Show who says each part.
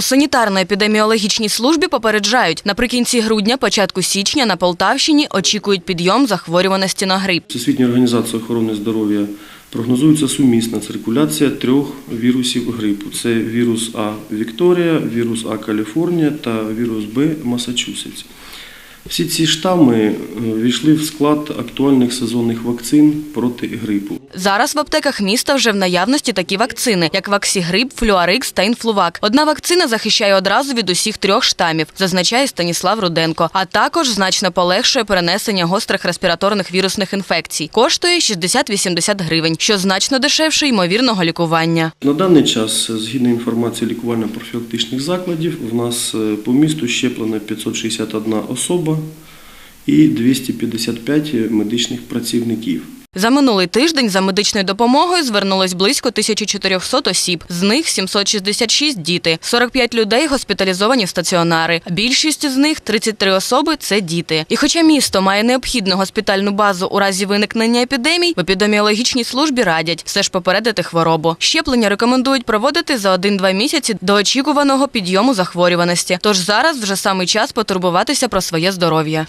Speaker 1: У санітарно-епідеміологічній службі попереджають, наприкінці грудня, початку січня на Полтавщині очікують підйом захворюваності на грип.
Speaker 2: Всесвітня організація охорони здоров'я прогнозується сумісна циркуляція трьох вірусів грипу: це вірус А Вікторія, вірус А Каліфорнія та вірус Б Масачусетс. Всі ці штами е, війшли в склад актуальних сезонних вакцин проти грипу.
Speaker 1: Зараз в аптеках міста вже в наявності такі вакцини, як Ваксігрип, Флюарикс та Інфлувак. Одна вакцина захищає одразу від усіх трьох штамів, зазначає Станіслав Руденко. А також значно полегшує перенесення гострих респіраторних вірусних інфекцій. Коштує 60-80 гривень, що значно дешевше ймовірного лікування.
Speaker 2: На даний час, згідно інформації лікувально-профілактичних закладів, в нас е, по місту щеплено 561 особа і 255 медичних працівників.
Speaker 1: За минулий тиждень за медичною допомогою звернулось близько 1400 осіб. З них 766 – діти, 45 людей госпіталізовані в стаціонари. Більшість з них 33 особи це діти. І хоча місто має необхідну госпітальну базу у разі виникнення епідемій, в епідеміологічній службі радять все ж попередити хворобу. Щеплення рекомендують проводити за 1-2 місяці до очікуваного підйому захворюваності. Тож зараз вже саме час потурбуватися про своє здоров'я.